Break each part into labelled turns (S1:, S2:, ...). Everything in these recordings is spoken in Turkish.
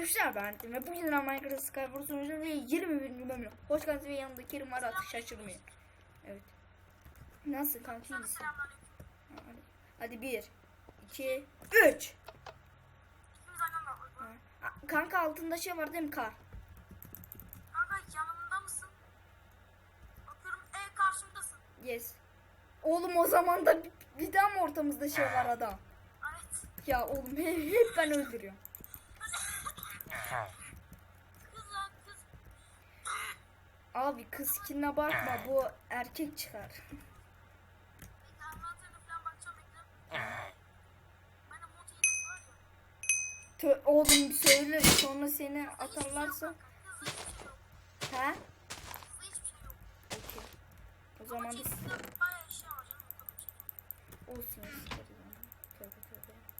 S1: arkadaşlar ben Ertin ve bugün Minecraft Skyward sunucu ve 21. bölümüne hoş geldiniz ve yanında Kerim var artık şaşırmayın. Evet. Nasıl kanka iyi misin?
S2: Selamünaleyküm.
S1: Hadi. Hadi 1, 2, 3.
S2: İkimiz aynı anda var.
S1: Kanka altında şey var değil mi kar?
S2: Kanka yanımda mısın? Bakıyorum e karşımdasın.
S1: Yes. Oğlum o zaman da bir, bir daha mı ortamızda şey var adam?
S2: Evet.
S1: Ya oğlum hep, hep ben öldürüyorum. Abi kız kinine bakma bu erkek çıkar. Tö oğlum söyle sonra seni atarlarsa. He? Okey. O zaman
S2: şey.
S1: olsun.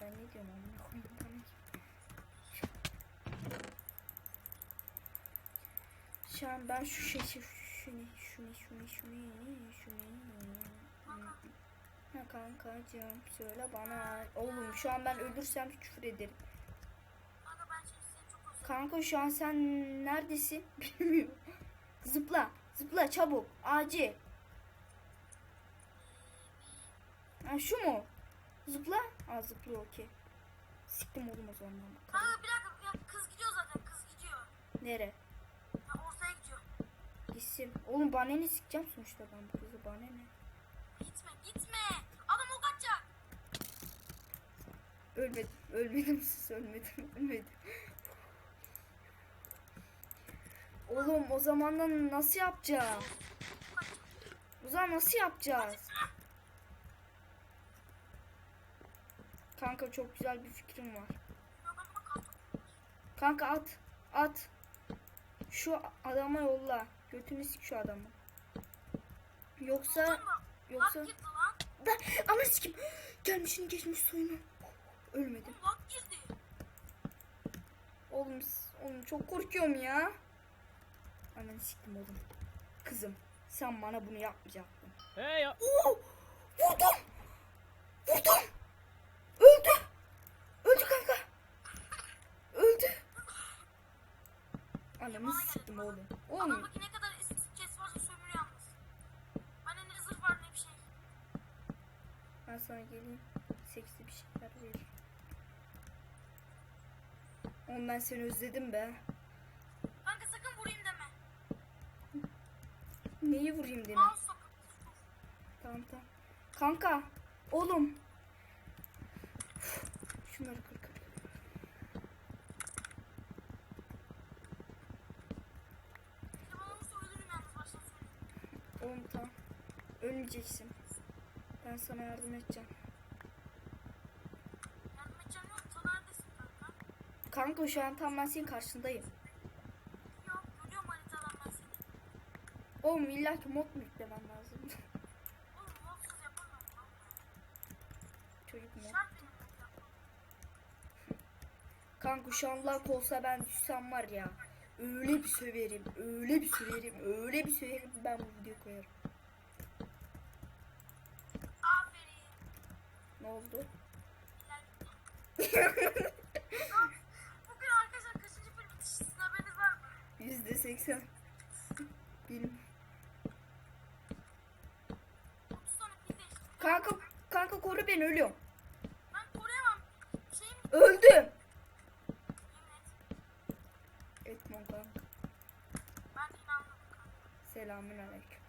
S1: Ben ne diyorum an ben şu şey şu şunu şunu şunu şunu şunu Ha kankacığım söyle bana. Oğlum şu an ben ölürsem küfür ederim.
S2: Kanka
S1: şu an sen neredesin? Bilmiyorum. Zıpla. Zıpla çabuk. Acil. Ha şu mu? Zıpla. Ha zıpla okey. Siktim oğlum o zaman.
S2: Kanka bir dakika. Kız gidiyor zaten kız gidiyor.
S1: Nere?
S2: Gidiyor.
S1: Gitsin. Oğlum bana ne sikeceğim sonuçta ben bu kızı bana ne?
S2: Gitme gitme. Adam ok atacak.
S1: Ölmedim. Ölmedim sus ölmedim. Ölmedim. Oğlum o zamandan nasıl yapacağız? O zaman nasıl yapacağız? Kanka çok güzel bir fikrim var. Kanka at. At. Şu adama yolla. Götünü sik şu adamı. Yoksa
S2: Yoksa...
S1: da ama sikim gelmişin geçmiş soyunu. Ölmedim. Oğlum, oğlum çok korkuyorum ya. Ananı siktim oğlum. Kızım sen bana bunu yapmayacaktın.
S3: Hey ya.
S1: Oo! Vurdum! Vurdum! Öldü! Öldü kanka! Öldü! Ananı siktim oğlum. Oğlum
S2: Adamdaki ne kadar kes varsa sömür yalnız. Bende ne zırh var ne bir şey.
S1: Ben sana geleyim. Seksi bir şeyler vereyim. Oğlum ben seni özledim be.
S2: Kanka sakın vurayım deme.
S1: Neyi vurayım
S2: sakın.
S1: Tamam tamam. Kanka oğlum. Şunları kır
S2: bana.
S1: Oğlum tamam. Ölmeyeceksin. Ben sana yardım edeceğim.
S2: Yardım edeceğim yok. Sen neredesin kanka?
S1: Kanka şu an tam ben senin karşındayım.
S2: Yok görüyorum haritadan ben seni.
S1: Oğlum illa ki mod mu yüklemen lazım?
S2: Oğlum modsuz yapamam.
S1: Çocuk
S2: yapmam.
S1: Kanka şu an lag olsa ben düşsem var ya. Öyle bir söverim, öyle bir söverim, öyle bir söverim ben bu videoyu koyarım.
S2: Aferin.
S1: Ne oldu?
S2: Bugün arkadaşlar kaçıncı bölüm bitişsin haberiniz var mı?
S1: Yüzde seksen. Benim.
S2: 30 tane pil değiştim.
S1: Kanka, kanka koru beni ölüyorum.
S2: Ben koruyamam. Şeyim
S1: Öldüm.
S2: yemin et.
S1: Etmon kanka.
S2: Ben inanmadım kanka.
S1: Selamün aleyküm.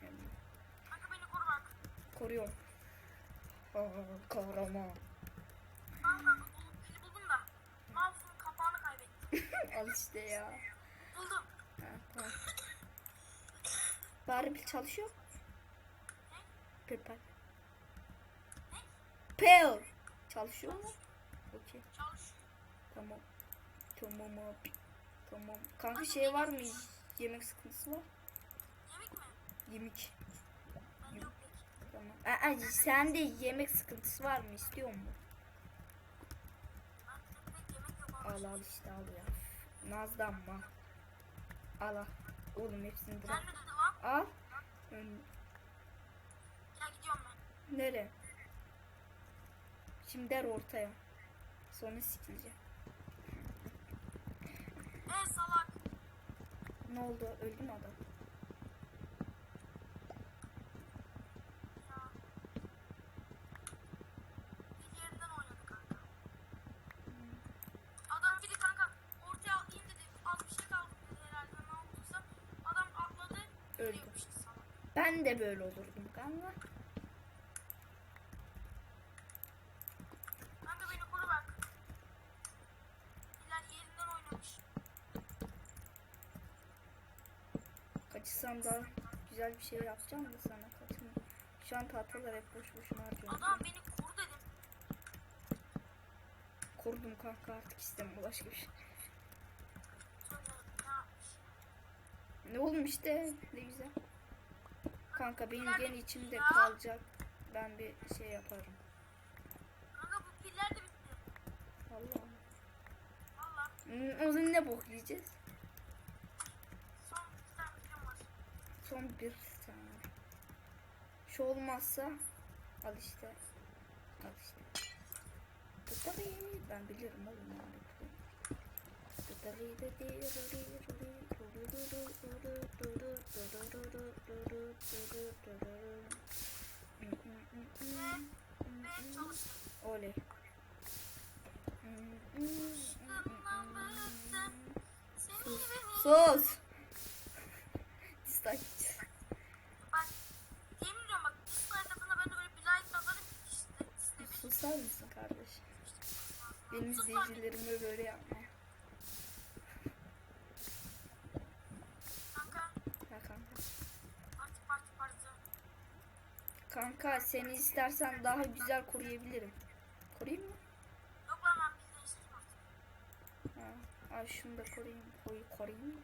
S2: Kanka beni koru bak.
S1: Koruyorum. Aa, kahraman.
S2: Kanka kanka buldum, da. Mouse'un kapağını kaybettim.
S1: Al işte ya.
S2: Buldum.
S1: Ha, tamam. Bari pil çalışıyor. Pepper. Pel. Çalışıyor mu? Okey.
S2: Çalışıyor.
S1: Tamam. Tamam abi. Tamam. Kanka şey var mı? Yemek sıkıntısı var.
S2: Yemek mi?
S1: Yemek. Tamam. Aa, sen de yemek sıkıntısı var mı? İstiyor
S2: ama.
S1: Al al işte al ya. Nazlanma. Al al. Oğlum hepsini bırak. Al.
S2: Ben.
S1: Nere? Şimdi der ortaya. Sonra sikileceğim. oldu? Öldü mü adam?
S2: Ya. Bir yerinden oynadı kanka. Adam bir de kanka ortaya atlayayım dedi. Az bir şey kaldı dedi herhalde ne olduysa. Adam atladı.
S1: Öldü.
S2: Yürüyormuş salak.
S1: Ben de böyle olurdum kanka.
S2: Kanka beni koru bak. Bilal yerinden oynamış.
S1: Kaçırsam daha güzel bir şey yapacağım da sana kaçma. Şu an tahtalar hep boş boşuna harcıyorum.
S2: Adam beni koru dedim.
S1: Korudum kanka artık istemiyorum başka bir şey.
S2: Ne
S1: oğlum işte ne güzel. Kanka benim gen içimde
S2: Ya.
S1: kalacak. Ben bir şey yaparım.
S2: Kanka bu piller de bitti.
S1: Allah.
S2: Valla.
S1: Hmm, O zaman ne bok yiyeceğiz?
S2: Son iki tane var.
S1: Son bir tane. Şu olmazsa al işte. Al işte. Tıtırı. Ben bilirim oğlum.
S2: Ve çalıştım.
S1: Oley.
S2: Beni.
S1: Sus. Dislike. Susar mısın kardeş? Benim izleyicilerime böyle yapma.
S2: Kanka.
S1: Ya kanka.
S2: Parti parti parti.
S1: Kanka seni istersen daha güzel koruyabilirim. Koruyayım mı?
S2: Yok lan ben artık.
S1: Ha. Ay şunu da koruyayım. Koy, koruyayım mı?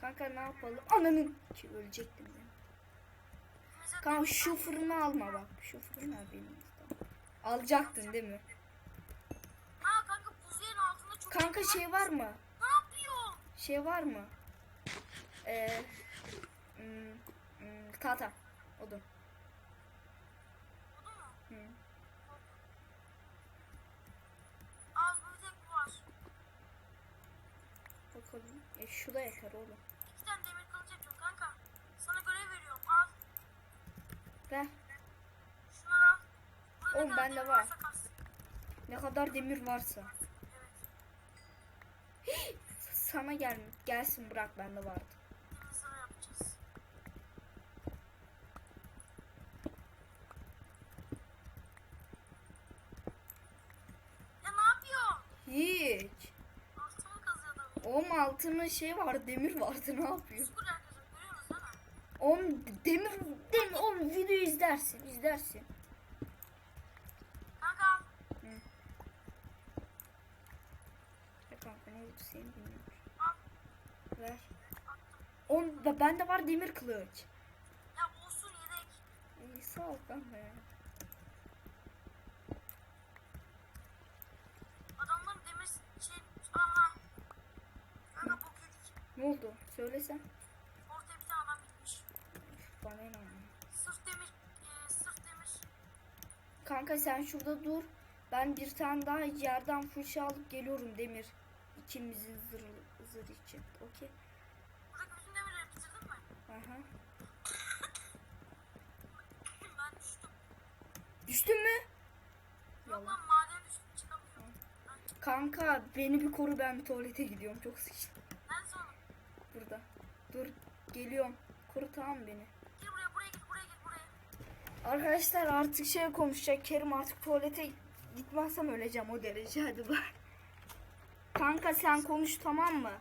S1: Kanka ne yapalım? Ananın ki ölecektim ben. Kanka şu fırını alma bak. Şu fırını al benim. Alacaktın değil mi?
S2: Ha kanka buz yerin altında çok
S1: Kanka şey var mı?
S2: Ne yapıyor?
S1: Şey var mı? Ee, hmm, hmm, tahta. Odun.
S2: Oldu mu?
S1: Hı.
S2: Al bir tek bu var.
S1: Bakalım. E şu da oğlum.
S2: İki tane demir kılıç yapıyorum kanka. Sana görev veriyorum. Al.
S1: Ver.
S2: Şunları al. Burada
S1: Oğlum, bende var. Ne kadar demir varsa.
S2: Evet.
S1: Sana gel gelsin bırak bende vardı.
S2: Şimdi sana yapacağız. Ya ne yapıyor?
S1: Hiç.
S2: Altımı kazıyor
S1: altında şey var demir vardı ne yapıyor? Oğlum demir demir oğlum video izlersin izlersin.
S2: Kanka al.
S1: Ya kanka ne oldu senin bilmiyorum.
S2: Al.
S1: Ver. Da bende var demir kılıç.
S2: Ya olsun yedek.
S1: İyi sağ ol kanka ya.
S2: Adamların demir şey... Aha. Kanka bok yedik.
S1: Ne oldu? Söylesen.
S2: Ortaya bir tane adam.
S1: Bana inanma.
S2: Sırf demir. E, sırf demir.
S1: Kanka sen şurada dur. Ben bir tane daha yerden fırça alıp geliyorum demir. İkimizin zırh, zırh için. Okey.
S2: Buradaki bütün demirleri bitirdin mi?
S1: Aha.
S2: ben düştüm.
S1: Düştün mü?
S2: Yok lan maden çıkamıyorum. Çık-
S1: Kanka beni bir koru ben bir tuvalete gidiyorum. Çok sıkıştım. Burada. Dur geliyorum. Mı beni.
S2: Gel buraya buraya git buraya git buraya.
S1: Arkadaşlar artık şey konuşacak. Kerim artık tuvalete gitmezsem öleceğim o derece. Hadi bak. Kanka sen konuş tamam mı?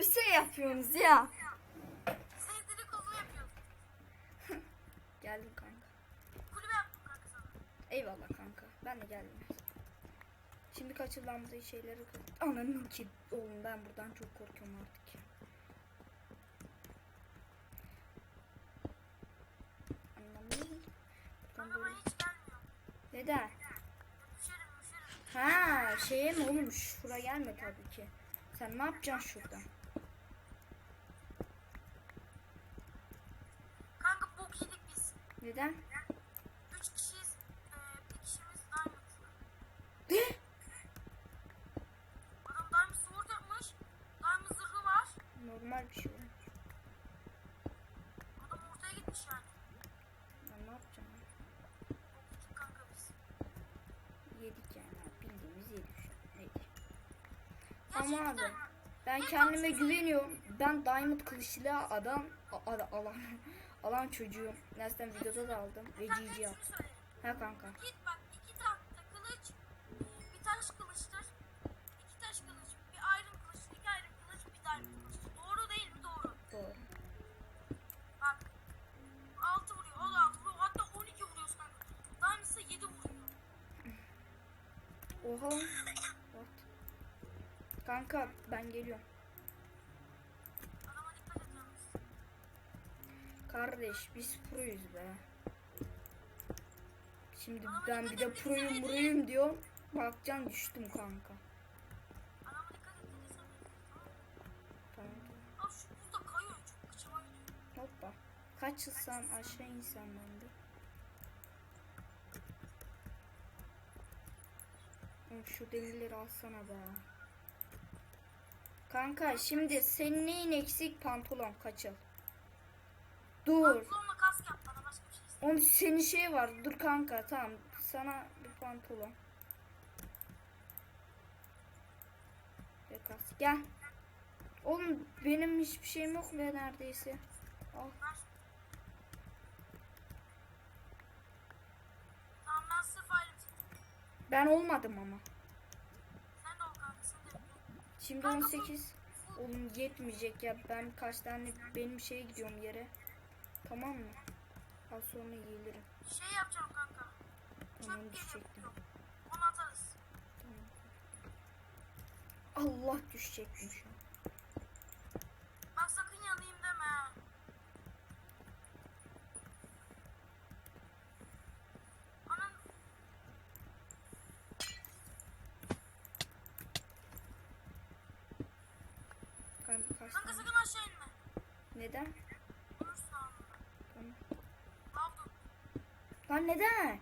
S2: Bir şey
S1: yapıyorsunuz ya.
S2: Senin dedikodunu yapıyorum.
S1: Geldim kanka.
S2: Kulübe yaptım kanka sana.
S1: Eyvallah kanka. Ben de geldim. Şimdi kaçırılan şeyleri... Ananın ki oğlum ben buradan çok korkuyorum artık ya. Neden? Ha şeye mi oğlum şura gelme tabii ki. Sen ne yapacaksın şurada?
S2: Kanka bok yedik biz.
S1: Neden?
S2: Üç kişiyiz. Bir kişimiz Diamond. Adam Diamond sword yapmış. Diamond zırhı var.
S1: Normal bir şey. oğlum.
S2: Adam ortaya gitmiş yani.
S1: Ben ne yapacağım?
S2: yedik kanka biz.
S1: Yedik yani. Bildiğimiz yedik şu an. Yedik. Ama abi ben kendime güveniyorum. Ben Diamond kılıçlı adam a- a- alan çocuğum. Nereden videoda da aldım ve GG yaptım. Ha kanka.
S2: Git bak iki tahta kılıç, bir taş kılıçtır. İki taş kılıç, bir iron kılıç, iki iron kılıç, bir diamond kılıç. Doğru değil mi? Doğru.
S1: Doğru.
S2: Bak. 6 vuruyor, o da 6 vuruyor. Hatta 12 vuruyorsun kanka. Diamond ise 7 vuruyor.
S1: Oha. What? Kanka ben geliyorum. Kardeş biz proyuz be. Şimdi ben bir de proyum proyum diyor. Bakcan düştüm kanka. Hoppa. Kaçırsan aşağı insan ben de. Oğlum Şu demirleri alsana be. Kanka şimdi senin neyin eksik pantolon kaçıl. Dur.
S2: Pantolonla kask yap bana başka bir şey.
S1: Oğlum senin şey var. Dur kanka tamam. Sana bir pantolon. Gel kas. Gel. Oğlum benim hiçbir şeyim yok be neredeyse. Al.
S2: Tamam ben sırf.
S1: Ben olmadım ama.
S2: Sen de ol kanka sen de.
S1: Şimdi
S2: Kanka bu-
S1: 18. Oğlum yetmeyecek ya. Ben kaç tane benim şeye gidiyorum yere. Tamam mı? Az sonra gelirim.
S2: Şey yapacağım kanka.
S1: Tamam
S2: Çöp
S1: düşecektim.
S2: Onu atarız.
S1: Allah düşecektim şu an.
S2: Bak sakın yanayım deme. ha. Anan
S1: Kanka
S2: kanka sakın aşağı inme.
S1: Neden? Lan neden?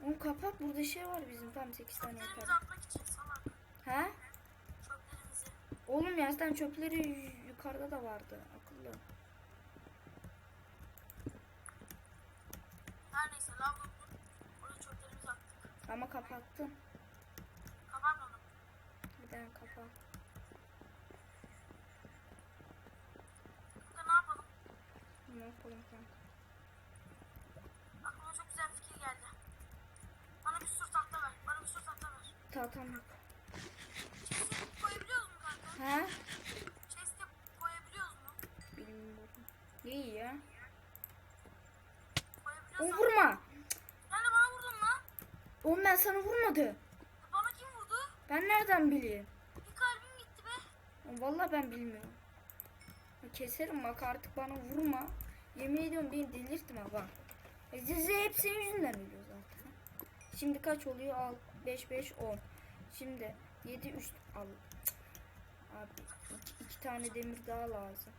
S2: Tamam kapat.
S1: Burada şey var bizim tam 8 tane
S2: salak.
S1: He? Oğlum ya zaten çöpleri yukarıda da vardı. Akıllı.
S2: Her neyse lavdun. Oraya çöplerimizi attık.
S1: Ama kapattım.
S2: Kapat onu.
S1: Neden kapat?
S2: Kanka ne yapalım?
S1: Ne yapalım kanka?
S2: Aklıma çok güzel fikir geldi. Bana bir sürü tahta ver. Bana bir sürü tahta
S1: yok.
S2: Chest'e koyabiliyoruz mu kanka?
S1: He?
S2: Chest'e koyabiliyoruz mu?
S1: Bilmiyorum. İyi ya. O vurma.
S2: Sen de bana vurdun lan.
S1: Oğlum ben sana vurmadı.
S2: Bana kim vurdu?
S1: Ben nereden bileyim?
S2: Bir kalbim gitti be.
S1: Vallahi ben bilmiyorum. Keserim bak artık bana vurma. Yemin ediyorum beni delirtme bak. E, Size hep senin yüzünden ölüyor zaten. Şimdi kaç oluyor? Al 5 5 10. Şimdi 7 3 al. Abi iki, iki tane demir daha lazım.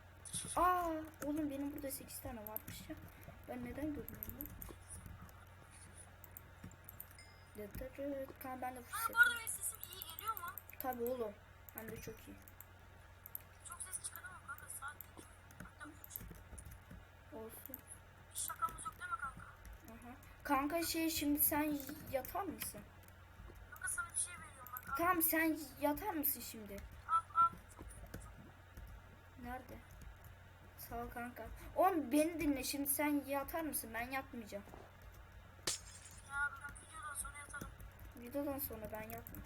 S1: Aa oğlum benim burada 8 tane varmış ya. Ben neden görmüyorum. Kanka ben de
S2: Ha bu arada benim sesim iyi geliyor mu?
S1: Tabii oğlum. Ben de çok iyi.
S2: Çok ses çıkaramam kanka. Saat iki. Hatta üç.
S1: Olsun.
S2: Hiç şakamız yok değil mi kanka?
S1: Aha. Kanka şey şimdi sen yatar mısın?
S2: Kanka sana bir şey
S1: Tamam sen yatar mısın şimdi? Nerede? Sağ ol kanka. Oğlum beni dinle şimdi sen yatar mısın? Ben yatmayacağım.
S2: Ya ben videodan sonra yatarım.
S1: Videodan sonra ben yatmayacağım.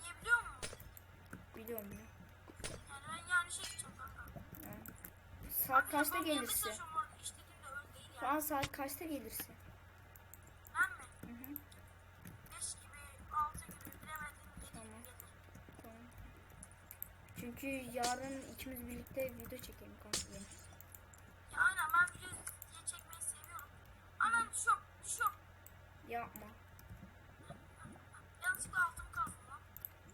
S2: Niye biliyor musun?
S1: Biliyorum ya.
S2: Yani ben yani şey gideceğim kanka.
S1: Yani. Saat kaçta
S2: değil
S1: Şu an saat kaçta gelirse? Çünkü yarın ikimiz birlikte video çekelim kanka. benim.
S2: Ya aynen ben video çekmeyi seviyorum. Aman düşüyorum, düşüyorum.
S1: Yapma.
S2: Yanlışlıkla altımı kazdım lan.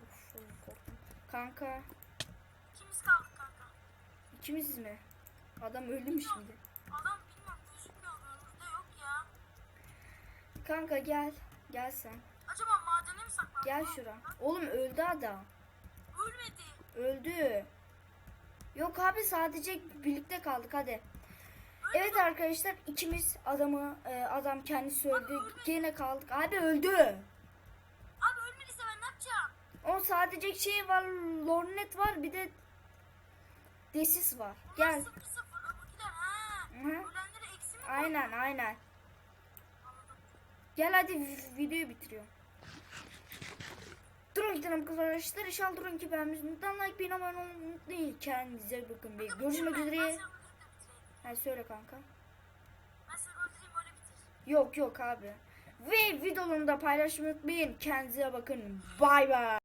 S1: Uf, oğlum korktum. Kanka
S2: İkimiz kaldık kanka.
S1: ikimiz mi? Adam öldü mü şimdi?
S2: Adam bilmiyorum gözükmüyor önümüzde yok ya.
S1: Kanka gel. Gel sen.
S2: Acaba madene mi saklandı?
S1: Gel şura. Oğlum öldü adam.
S2: Ölmedi.
S1: Öldü. Yok abi sadece birlikte kaldık hadi. Evet arkadaşlar ikimiz adamı e, adam kendisi öldü. Gene kaldık. Abi öldü.
S2: Abi ölmediyse ben ne yapacağım?
S1: O sadece şey var. Lornet var bir de desis var.
S2: Bunlar
S1: Gel.
S2: 0-0 öbürkiler ha.
S1: Hı.
S2: Ölenlere eksi mi
S1: Aynen aynen. Gel hadi vi- videoyu bitiriyor. Durun gidelim arkadaşlar. İnşallah durun ki beğenmişsinizden like beğeni abone olmayı unutmayın. Kendinize bakın. Ve görüşmek
S2: Ben
S1: üzere. Ha, söyle kanka.
S2: Ben.
S1: Yok yok abi. Ve videolarını da paylaşmayı unutmayın. Kendinize bakın. Bay bay.